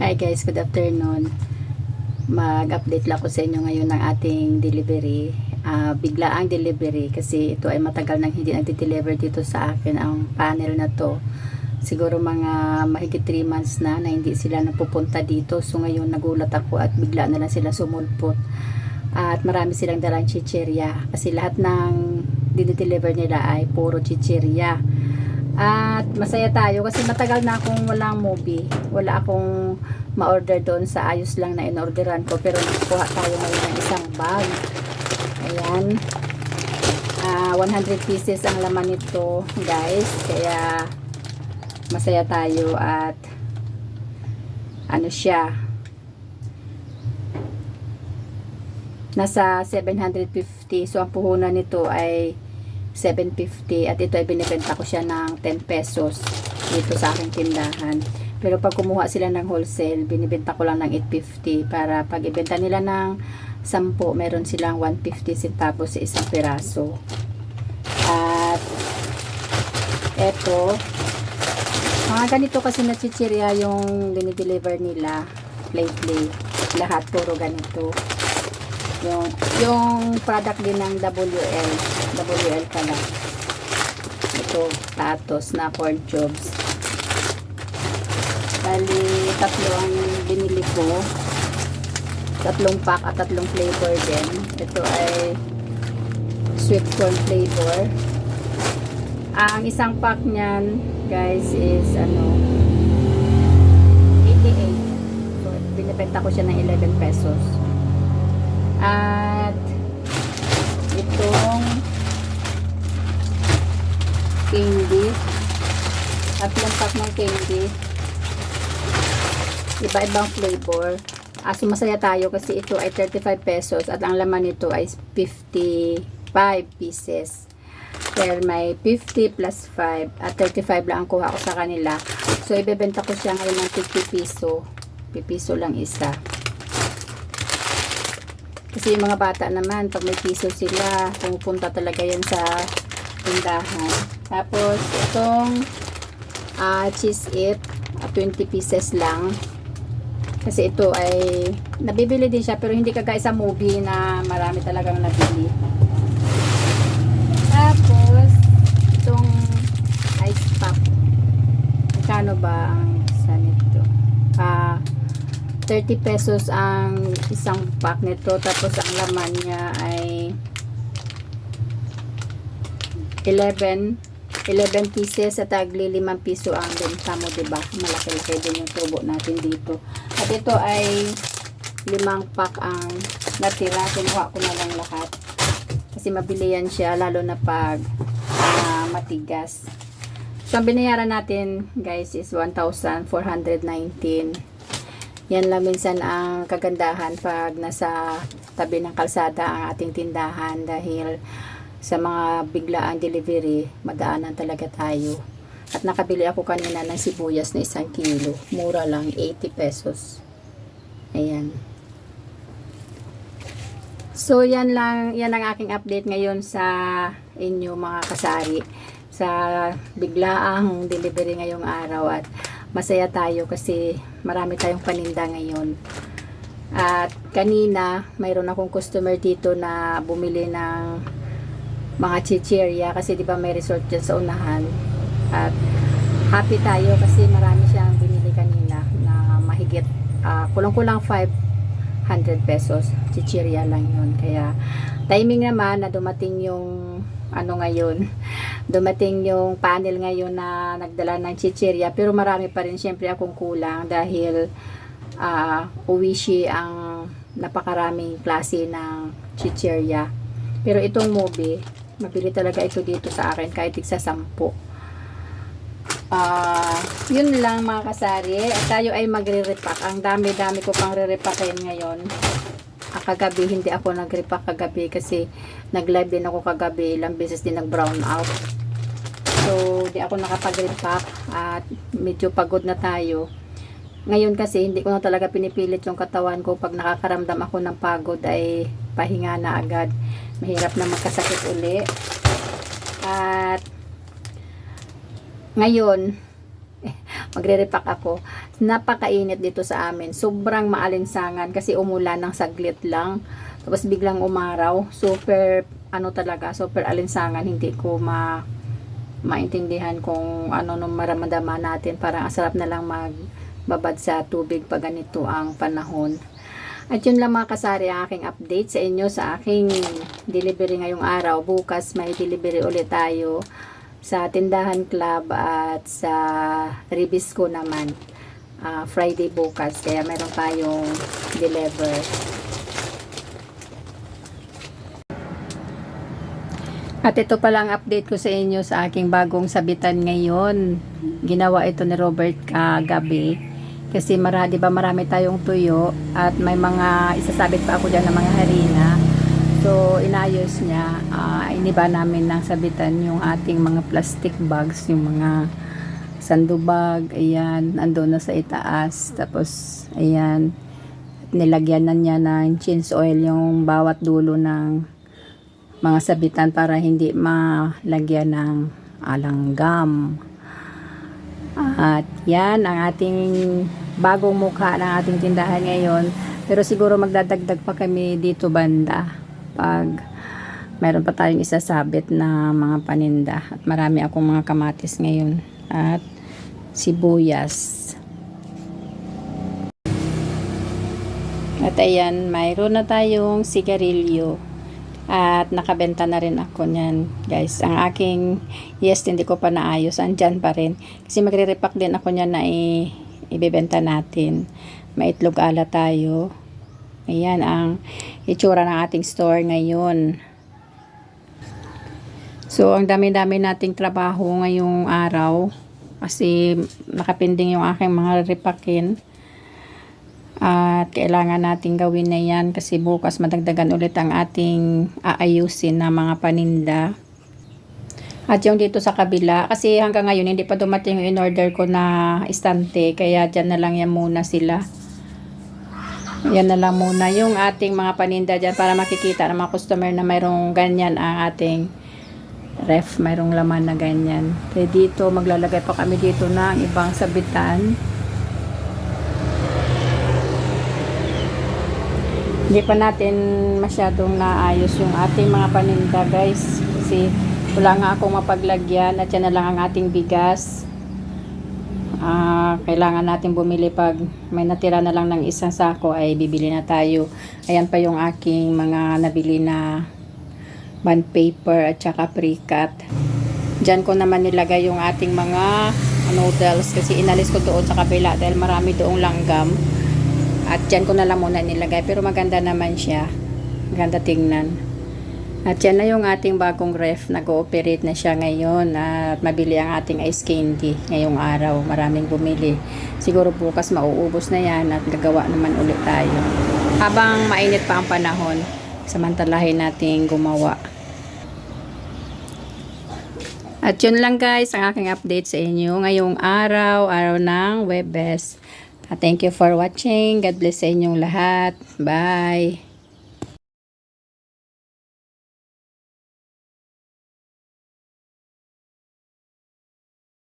Hi guys, good afternoon. Mag-update lang ko sa inyo ngayon ng ating delivery. Ah, bigla ang delivery kasi ito ay matagal nang hindi nagde-deliver dito sa akin ang panel na to. Siguro mga mahigit 3 months na na hindi sila napupunta dito. So ngayon nagulat ako at bigla na lang sila sumulpot. At marami silang dalang chichirya kasi lahat ng dinideliver nila ay puro chichirya. At masaya tayo kasi matagal na akong walang movie. Wala akong ma-order doon sa ayos lang na in-orderan ko. Pero nakuha tayo ngayon ng isang bag. Ayan. Ah, 100 pieces ang laman nito, guys. Kaya masaya tayo at ano siya. Nasa 750. So, ang puhunan nito ay 750 at ito ay binibenta ko siya ng 10 pesos dito sa aking tindahan. Pero pag kumuha sila ng wholesale binibenta ko lang ng 850 para pag ibenta nila ng 10 meron silang 150 centavos sa isang piraso. At eto mga ganito kasi na chichirya yung dinideliver nila lately. Lahat puro ganito yung yung product din ng WL WL pala ito tatos na corn cubes bali tatlo ang binili ko. Tatlong pack at tatlong flavor din. Ito ay sweet corn flavor. Ang isang pack niyan guys is ano 88 so binibenta ko siya ng 11 pesos at itong candy. Tatlong pack ng candy. Iba-ibang flavor. Ah, so masaya tayo kasi ito ay 35 pesos at ang laman nito ay 55 pieces. Pero may 50 plus 5 at 35 lang ang kuha ko sa kanila. So ibebenta ko siya ngayon ng 50 piso. Pipiso lang isa kasi yung mga bata naman, pag may piso sila, pumupunta talaga yan sa tindahan. Tapos, itong ah, cheese it, ah, 20 pieces lang. Kasi ito ay, nabibili din siya, pero hindi kagaya sa movie na marami talagang nabili. Tapos, itong ice pop. Magkano ba ang isa nito? Ah, 30 pesos ang isang pack nito. Tapos ang laman niya ay 11 11 pieces. At tagli 5 piso ang benta mo diba? Malaki-laki din yung tubo natin dito. At ito ay limang pack ang natira. Kinuha ko na lang lahat. Kasi mabili yan siya lalo na pag ah, matigas. So ang binayaran natin guys is 1,419 yan lang minsan ang kagandahan pag nasa tabi ng kalsada ang ating tindahan dahil sa mga biglaang delivery, madaanan talaga tayo. At nakabili ako kanina ng sibuyas na isang kilo. Mura lang, 80 pesos. Ayan. So, yan lang, yan ang aking update ngayon sa inyo mga kasari sa biglaang delivery ngayong araw at masaya tayo kasi marami tayong paninda ngayon. At kanina, mayroon akong customer dito na bumili ng mga chichirya kasi di ba may resort dyan sa unahan. At happy tayo kasi marami siyang binili kanina na mahigit ah, kulang-kulang 500 pesos. Chichirya lang yun. Kaya timing naman na dumating yung ano ngayon, dumating yung panel ngayon na nagdala ng chichirya. Pero marami pa rin syempre akong kulang dahil uh, uwishi ang napakaraming klase ng chichirya. Pero itong movie mabili talaga ito dito sa akin kahit tigsa sampo ah yun lang mga kasari. Tayo ay magre-repack. Ang dami-dami ko pang re-repackin ngayon. ah, kagabi hindi ako nag-repack kagabi kasi nag-live din ako kagabi. Ilang beses din nag-brown out. So di ako nakapag-repack at medyo pagod na tayo. Ngayon kasi hindi ko na talaga pinipilit yung katawan ko. Pag nakakaramdam ako ng pagod ay pahinga na agad. Mahirap na magkasakit uli. At ngayon magre-repack ako napakainit dito sa amin. Sobrang maalinsangan kasi umulan ng saglit lang. Tapos biglang umaraw. Super, ano talaga, super alinsangan. Hindi ko ma maintindihan kung ano nung maramdaman natin. Parang ang sarap na lang magbabad sa tubig pag ganito ang panahon. At yun lang mga kasari ang aking update sa inyo sa aking delivery ngayong araw. Bukas may delivery ulit tayo sa Tindahan Club at sa Ribisco naman. Ah, Friday bukas. Kaya meron tayong deliver. At ito pala ang update ko sa inyo sa aking bagong sabitan ngayon. Ginawa ito ni Robert kagabi. Kasi mara, di ba marami tayong tuyo at may mga isasabit pa ako diyan ng mga harina. So inayos niya, ah, iniba namin ng sabitan yung ating mga plastic bags, yung mga sandubag, ayan, ando na sa itaas. Tapos, ayan, nilagyan na niya ng chin's oil yung bawat dulo ng mga sabitan para hindi malagyan ng alanggam. At yan ang ating bagong mukha ng ating tindahan ngayon. Pero siguro magdadagdag pa kami dito banda pag meron pa tayong isasabit na mga paninda. At marami akong mga kamatis ngayon. At sibuyas. At ayan, mayroon na tayong sigarilyo. At nakabenta na rin ako niyan, guys. Ang aking, yes, hindi ko pa naayos. Andyan pa rin. Kasi magre-repack din ako niyan na i- ibebenta natin. May itlog ala tayo. Ayan ang itsura ng ating store ngayon. So, ang dami-dami nating trabaho ngayong araw. Kasi nakapinding yung aking mga repakin. At kailangan natin gawin na yan kasi bukas madagdagan ulit ang ating aayusin na mga paninda. At yung dito sa kabila, kasi hanggang ngayon hindi pa dumating yung in-order ko na istante, kaya dyan na lang yan muna sila. Yan na lang muna yung ating mga paninda dyan para makikita ng mga customer na mayroong ganyan ang ating ref, mayroong laman na ganyan. Kaya dito, maglalagay pa kami dito ng ibang sabitan. Hindi pa natin masyadong naayos yung ating mga paninda guys. Kasi wala nga akong mapaglagyan at yan na lang ang ating bigas. Ah, kailangan natin bumili pag may natira na lang ng isang sako ay bibili na tayo. Ayan pa yung aking mga nabili na bond paper at saka pre-cut. Diyan ko naman nilagay yung ating mga noodles kasi inalis ko doon sa kabila dahil marami doong langgam. At dyan ko na lang muna nilagay. Pero maganda naman siya. Maganda tingnan. At yan na yung ating bagong ref. Nag-ooperate na siya ngayon. At mabili ang ating ice candy ngayong araw. Maraming bumili. Siguro bukas mauubos na yan at gagawa naman ulit tayo. Habang mainit pa ang panahon, samantalahin nating gumawa. At yun lang guys, ang aking update sa inyo ngayong araw, araw ng Webes. Thank you for watching. God bless sa inyong lahat. Bye!